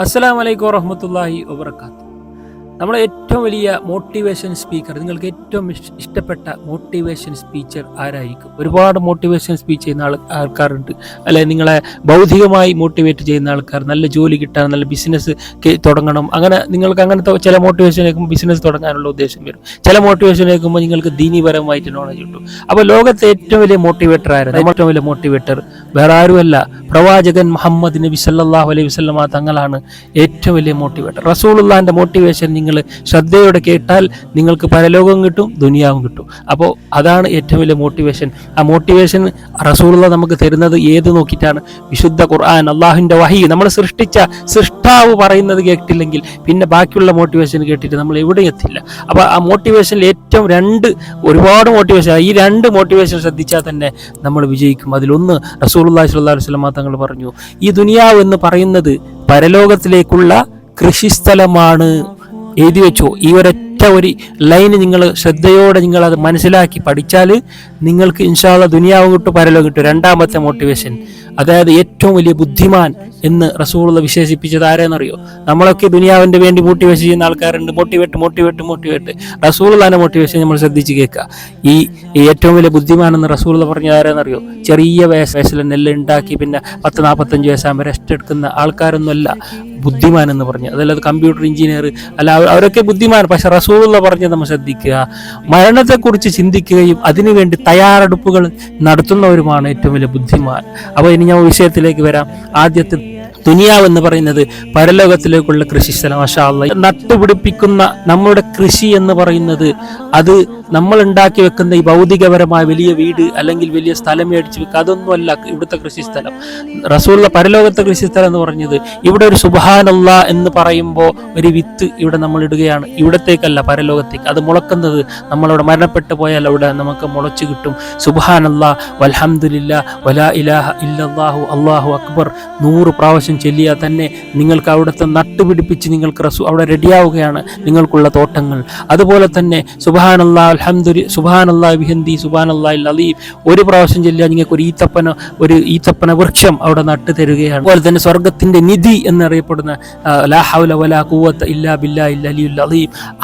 അസ്സലാം വലൈക്കും വറഹമത്തല്ലാഹി വബർക്കാത്തു നമ്മളെ ഏറ്റവും വലിയ മോട്ടിവേഷൻ സ്പീക്കർ നിങ്ങൾക്ക് ഏറ്റവും ഇഷ്ടപ്പെട്ട മോട്ടിവേഷൻ സ്പീച്ചർ ആരായിരിക്കും? ഒരുപാട് മോട്ടിവേഷൻ സ്പീച്ച് ചെയ്യുന്ന ആൾ ആൾക്കാരുണ്ട്. അല്ലെ നിങ്ങളെ ഭൗതികമായി മോട്ടിവേറ്റ് ചെയ്യുന്ന ആൾക്കാർ നല്ല ജോലി കിട്ടാൻ നല്ല ബിസിനസ് തുടങ്ങണം. അങ്ങനെ നിങ്ങൾക്ക് അങ്ങനത്തെ ചില മോട്ടിവേഷൻ കേൾക്കുമ്പോൾ ബിസിനസ് തുടങ്ങാനുള്ള ഉദ്ദേശം വരും. ചില മോട്ടിവേഷൻ കേൾക്കുമ്പോൾ നിങ്ങൾക്ക് ദീനീപരമായിട്ട് നോളജ് കിട്ടും. അപ്പോൾ ലോകത്തെ ഏറ്റവും വലിയ മോട്ടിവേറ്റർ ആയിരുന്നു ഏറ്റവും വലിയ മോട്ടിവേറ്റർ വേറെ ആരുമല്ല പ്രവാചകൻ മുഹമ്മദ് നബി സല്ലാഹു അലൈഹി വസ്ലമ തങ്ങളാണ് ഏറ്റവും വലിയ മോട്ടിവേറ്റർ റസൂളുള്ളാന്റെ മോട്ടിവേഷൻ നിങ്ങൾ ശ്രദ്ധയോടെ കേട്ടാൽ നിങ്ങൾക്ക് പരലോകം കിട്ടും ദുനിയാവും കിട്ടും. അപ്പോൾ അതാണ് ഏറ്റവും വലിയ മോട്ടിവേഷൻ ആ മോട്ടിവേഷൻ റസൂളുള്ള നമുക്ക് തരുന്നത് ഏത് നോക്കിയിട്ടാണ്? വിശുദ്ധ ഖുർആൻ അള്ളാഹുവിന്റെ വഹി. നമ്മൾ സൃഷ്ടിച്ച സൃഷ്ടാവ് പറയുന്നത് കേട്ടില്ലെങ്കിൽ പിന്നെ ബാക്കിയുള്ള മോട്ടിവേഷൻ കേട്ടിട്ട് നമ്മൾ എവിടെയും എത്തില്ല. അപ്പോൾ ആ മോട്ടിവേഷനിൽ ഏറ്റവും രണ്ട് ഒരുപാട് മോട്ടിവേഷൻ ഈ രണ്ട് മോട്ടിവേഷൻ ശ്രദ്ധിച്ചാൽ തന്നെ നമ്മൾ വിജയിക്കും. അതിലൊന്ന് റസൂലുള്ളാഹി സ്വല്ലല്ലാഹു അലൈഹി വസല്ലം തങ്ങൾ പറഞ്ഞു ഈ ദുനിയാവ് എന്ന് പറയുന്നത് പരലോകത്തിലേക്കുള്ള കൃഷിസ്ഥലമാണ്. എഴുതി വെച്ചോ ഈ ഒരൊറ്റ ഒരു ലൈന് നിങ്ങൾ ശ്രദ്ധയോടെ നിങ്ങൾ അത് മനസ്സിലാക്കി പഠിച്ചാൽ നിങ്ങൾക്ക് ഇൻഷാല്ല ദുനിയാവ് കിട്ടും പരലോ കിട്ടും. രണ്ടാമത്തെ മോട്ടിവേഷൻ അതായത് ഏറ്റവും വലിയ ബുദ്ധിമാൻ എന്ന് റസൂള്ള വിശേഷിപ്പിച്ചത് ആരെന്നറിയോ? നമ്മളൊക്കെ ദുനിയാവിന്റെ വേണ്ടി മോട്ടിവേഷൻ ചെയ്യുന്ന ആൾക്കാരുണ്ട്. മോട്ടിവേറ്റ് മോട്ടിവേറ്റ് മോട്ടിവേറ്റ് റസൂള്ളാന്റെ മോട്ടിവേഷൻ നമ്മൾ ശ്രദ്ധിച്ച് കേൾക്കുക. ഈ ഏറ്റവും വലിയ ബുദ്ധിമാൻ എന്ന് റസൂള്ള പറഞ്ഞത് ആരെന്നറിയോ? ചെറിയ വയസ്സ് വയസ്സിൽ നെല്ല് ഉണ്ടാക്കി പിന്നെ പത്ത് നാൽപ്പത്തഞ്ച് വയസ്സാകുമ്പോൾ റെസ്റ്റ് എടുക്കുന്ന ആൾക്കാരൊന്നുമല്ല. ബുദ്ധിമാൻ എന്ന് പറഞ്ഞു. അതല്ലാതെ കമ്പ്യൂട്ടർ എഞ്ചിനീയർ അല്ല അവരൊക്കെ ബുദ്ധിമാൻ. പക്ഷെ റസൂള്ള പറഞ്ഞ് നമ്മൾ ശ്രദ്ധിക്കുക. മരണത്തെക്കുറിച്ച് ചിന്തിക്കുകയും അതിനുവേണ്ടി തയ്യാറെടുപ്പുകൾ നടത്തുന്നവരുമാണ് ഏറ്റവും വലിയ ബുദ്ധിമാൻ. അപ്പോൾ ഇനി ഞാൻ വിഷയത്തിലേക്ക് വരാം. ആദ്യത്തെ ദുനിയാവ് എന്ന് പറയുന്നത് പരലോകത്തിലേക്കുള്ള കൃഷി സ്ഥലം അല്ലാ നട്ടുപിടിപ്പിക്കുന്ന നമ്മുടെ കൃഷി എന്ന് പറയുന്നത് അത് നമ്മൾ ഉണ്ടാക്കി വെക്കുന്ന ഈ ഭൗതികപരമായ വലിയ വീട് അല്ലെങ്കിൽ വലിയ സ്ഥലം മേടിച്ച് വെക്കുക അതൊന്നുമല്ല ഇവിടുത്തെ കൃഷിസ്ഥലം. റസൂള്ള പരലോകത്തെ കൃഷിസ്ഥലം എന്ന് പറഞ്ഞത് ഇവിടെ ഒരു സുബാനല്ല എന്ന് പറയുമ്പോൾ ഒരു വിത്ത് ഇവിടെ നമ്മൾ ഇടുകയാണ്. ഇവിടത്തേക്കല്ല പരലോകത്തേക്ക്. അത് മുളക്കുന്നത് നമ്മളവിടെ മരണപ്പെട്ടു പോയാൽ അവിടെ നമുക്ക് മുളച്ചു കിട്ടും. സുബഹാനല്ല വൽഹംദുലില്ല വലാ ഇലാഹ ഇല്ലാഹു അള്ളാഹു അക്ബർ. നൂറ് പ്രാവശ്യം ചൊല്ലിയാൽ തന്നെ നിങ്ങൾക്ക് അവിടുത്തെ നട്ടുപിടിപ്പിച്ച് നിങ്ങൾക്ക് റസൂ അവിടെ റെഡിയാവുകയാണ് നിങ്ങൾക്കുള്ള തോട്ടങ്ങൾ. അതുപോലെ തന്നെ സുബഹാനല്ലാ അൽഹംദുലി സുബഹാനല്ലാ സുബാൻ സുബഹാനല്ലാ അലീം. ഒരു പ്രാവശ്യം ചെല്ലുക നിങ്ങൾക്ക് ഒരു ഈത്തപ്പന ഒരു ഈത്തപ്പന വൃക്ഷം അവിടെ നട്ടു തരുകയാണ്. അതുപോലെ തന്നെ സ്വർഗത്തിന്റെ നിധി എന്നറിയപ്പെടുന്ന ഇല്ലാ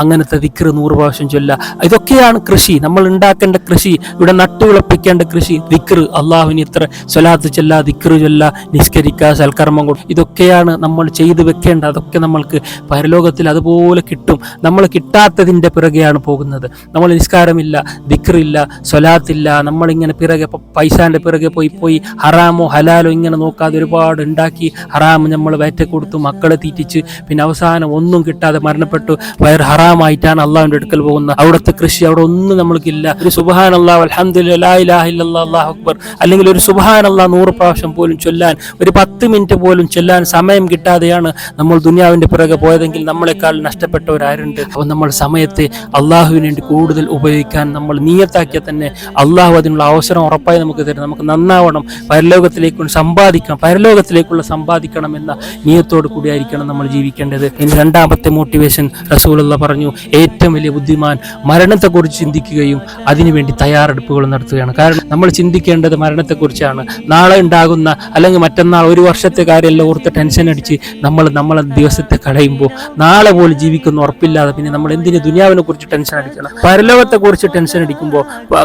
അങ്ങനത്തെ ദിക്ർ നൂറ് പ്രാവശ്യം ചൊല്ല ഇതൊക്കെയാണ് കൃഷി. നമ്മൾ ഉണ്ടാക്കേണ്ട കൃഷി ഇവിടെ നട്ടുവിളപ്പിക്കേണ്ട കൃഷി ദിക്ർ. അള്ളാഹുവിന് ഇത്ര സ്വലാത്ത് ചൊല്ല ദിക്ർ ചൊല്ല നിസ്കരിക്കുക സൽക്കർമ്മം കൊടുക്കുക ഇതൊക്കെയാണ് നമ്മൾ ചെയ്തു വെക്കേണ്ട അതൊക്കെ നമ്മൾക്ക് പരലോകത്തിൽ അതുപോലെ കിട്ടും. നമ്മൾ കിട്ടാത്തതിന്റെ പിറകെയാണ് പോകുന്നത്. നമ്മൾ നിസ്കാരമില്ല ദിക്റില്ല സ്വലാത്തില്ല. നമ്മളിങ്ങനെ പിറകെ പൈസാന്റെ പിറകെ പോയി പോയി ഹറാമോ ഹലാലോ ഇങ്ങനെ നോക്കാതെ ഒരുപാട് ഉണ്ടാക്കി ഹറാം നമ്മൾ വേറ്റ കൊടുത്തു മക്കളെ തീറ്റിച്ച്. പിന്നെ അവസാനം ഒന്നും കിട്ടാതെ മരണപ്പെട്ടു. വയർ ഹറാമായിട്ടാണ് അള്ളാഹുവിന്റെ അടുക്കൽ പോകുന്നത്. അവിടുത്തെ കൃഷി അവിടെ ഒന്നും നമ്മൾക്കില്ല. ഒരു സുബാൻ അള്ളാഹ് അലഹമുല്ലാ അള്ളാഹു അക്ബർ. അല്ലെങ്കിൽ ഒരു സുബാൻ അള്ളാഹ് നൂറ് പ്രാവശ്യം പോലും ചൊല്ലാൻ ഒരു പത്ത് മിനിറ്റ് പോലും ചൊല്ലാൻ സമയം കിട്ടാതെയാണ് നമ്മൾ ദുനിയാവിന്റെ പിറകെ പോയതെങ്കിൽ നമ്മളെക്കാൾ നഷ്ടപ്പെട്ടവരാരുണ്ട്. അപ്പോൾ നമ്മൾ സമയത്തെ അള്ളാഹുവിന് വേണ്ടി കൂടുതൽ ഉപയോഗിക്കാൻ നമ്മൾ നീയത്താക്കിയാൽ തന്നെ അള്ളാഹു അതിനുള്ള അവസരം ഉറപ്പായി നമുക്ക് തരും. നമുക്ക് നന്നാവണം പരലോകത്തിലേക്ക് സമ്പാദിക്കണം പരലോകത്തിലേക്കുള്ള സമ്പാദിക്കണം എന്ന നീയത്തോടു കൂടിയായിരിക്കണം നമ്മൾ ജീവിക്കേണ്ടത്. ഇനി രണ്ടാമത്തെ മോട്ടിവേഷൻ റസൂലുള്ള പറഞ്ഞു ഏറ്റവും വലിയ ബുദ്ധിമാൻ മരണത്തെക്കുറിച്ച് ചിന്തിക്കുകയും അതിനുവേണ്ടി തയ്യാറെടുപ്പുകൾ നടത്തുകയാണ്. കാരണം നമ്മൾ ചിന്തിക്കേണ്ടത് മരണത്തെക്കുറിച്ചാണ്. നാളെ ഉണ്ടാകുന്ന അല്ലെങ്കിൽ മറ്റന്നാൾ ഒരു വർഷത്തെ കാര്യമെല്ലാം ഓർത്ത് ടെൻഷൻ അടിച്ച് നമ്മൾ നമ്മളെ ദിവസത്തെ കളയുമ്പോൾ നാളെ പോലും ജീവിക്കുന്ന ഉറപ്പില്ലാതെ പിന്നെ നമ്മൾ എന്തിന് ദുനിയാവിനെ കുറിച്ച് ടെൻഷൻ അടിക്കണം പരലോകത്തെ കുറിച്ച് ടെൻഷൻ അടിക്കുമ്പോൾ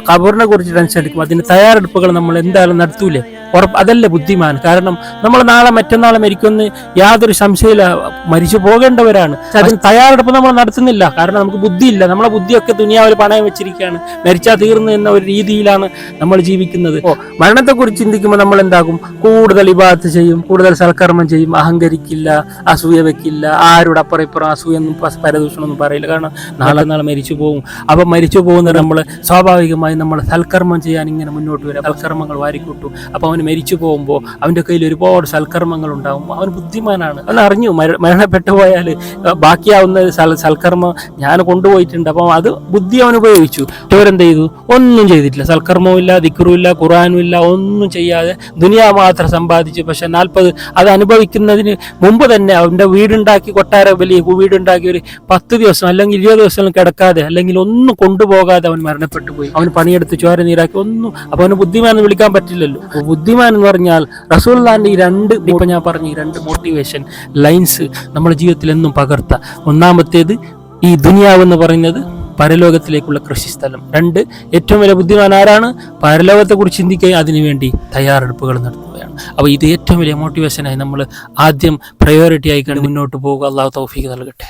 കബറിനെ കുറിച്ച് ടെൻഷൻ അടിക്കുമ്പോൾ അതിന് തയ്യാറെടുപ്പുകൾ നമ്മൾ എന്തായാലും നടത്തൂലേ? ഉറപ്പ് അതല്ല ബുദ്ധിമാൻ. കാരണം നമ്മൾ നാളെ മറ്റന്നാളെ മരിക്കുമെന്ന് യാതൊരു സംശയമില്ല. മരിച്ചു പോകേണ്ടവരാണ്. അതിന് തയ്യാറെടുപ്പ് നമ്മൾ നടത്തുന്നില്ല. കാരണം നമുക്ക് ബുദ്ധിയില്ല. നമ്മളെ ബുദ്ധിയൊക്കെ ദുനിയാവിൽ പണയം വെച്ചിരിക്കുകയാണ്. മരിച്ചാൽ തീർന്നു എന്ന ഒരു രീതിയിലാണ് നമ്മൾ ജീവിക്കുന്നത്. ഓ മരണത്തെക്കുറിച്ച് ചിന്തിക്കുമ്പോൾ നമ്മൾ എന്താകും? കൂടുതൽ ഇബാദത്ത് ചെയ്യും കൂടുതൽ സൽക്കർമ്മം ചെയ്യും. അഹങ്കരിക്കില്ല അസൂയ വെക്കില്ല. ആരുടെ അപ്പുറം ഇപ്പുറം അസൂയൊന്നും പരദൂഷണമൊന്നും പറയില്ല. കാരണം നാളെ നാളെ മരിച്ചു പോകും അപ്പം മരിച്ചു പോകുന്നത് നമ്മൾ സ്വാഭാവികമായി നമ്മൾ സൽക്കർമ്മം ചെയ്യാൻ ഇങ്ങനെ മുന്നോട്ട് വരും. സൽക്കർമ്മങ്ങൾ വാരിക്കൂട്ടും. അപ്പോൾ അവന് മരിച്ചു പോകുമ്പോൾ അവന്റെ കയ്യിൽ ഒരുപാട് സൽക്കർമ്മങ്ങൾ ഉണ്ടാകും അവൻ ബുദ്ധിമാനാണ്. അവൻ അറിഞ്ഞു. മരണപ്പെട്ടു പോയാൽ ബാക്കിയാവുന്ന സൽ സൽക്കർമ്മം ഞാൻ കൊണ്ടുപോയിട്ടുണ്ട്. അപ്പം അത് ബുദ്ധി അവൻ ഉപയോഗിച്ചു. ഇവരെന്ത് ചെയ്തു? ഒന്നും ചെയ്തിട്ടില്ല. സൽക്കർമ്മവും ഇല്ല ദിക്കറും ഇല്ല ഖുറാനും ഇല്ല ഒന്നും ചെയ്യാതെ ദുനിയാ മാത്രം സമ്പാദിച്ചു. പക്ഷെ നാൽപ്പത് അത് അനുഭവിക്കുന്നതിന് മുമ്പ് തന്നെ അവന്റെ വീടുണ്ടാക്കി കൊട്ടാര വലിയ വീടുണ്ടാക്കി ഒരു പത്ത് ദിവസം അല്ലെങ്കിൽ ഇരുപത് ദിവസം കിടക്കാതെ അല്ലെങ്കിൽ ഒന്നും കൊണ്ടുപോകാതെ അവൻ മരണപ്പെട്ടു പോയി. അവൻ പണിയെടുത്ത് ചോര നീരാക്കി ഒന്നും അപ്പൊ അവന് ബുദ്ധിമാൻ എന്ന് വിളിക്കാൻ പറ്റില്ലല്ലോ. ബുദ്ധിമാൻ എന്ന് പറഞ്ഞാൽ റസൂൽദാന്റെ ഈ രണ്ട് ഇപ്പൊ ഞാൻ പറഞ്ഞ ഈ രണ്ട് മോട്ടിവേഷൻ ലൈൻസ് നമ്മുടെ ജീവിതത്തിൽ എന്നും പകർത്ത. ഒന്നാമത്തേത് ഈ ദുനിയാവ് എന്ന് പറയുന്നത് പരലോകത്തിലേക്കുള്ള കൃഷിസ്ഥലം രണ്ട് ഏറ്റവും വലിയ ബുദ്ധിമാൻ ആരാണ്? പരലോകത്തെക്കുറിച്ച് ചിന്തിക്കുകയും അതിനുവേണ്ടി തയ്യാറെടുപ്പുകൾ നടത്തുകയാണ്. അപ്പോൾ ഇത് ഏറ്റവും വലിയ മോട്ടിവേഷനായി നമ്മൾ ആദ്യം പ്രയോറിറ്റി ആയി കണ്ട് മുന്നോട്ട് പോകുക. അള്ളാഹു തൗഫീഖ് നൽകട്ടെ.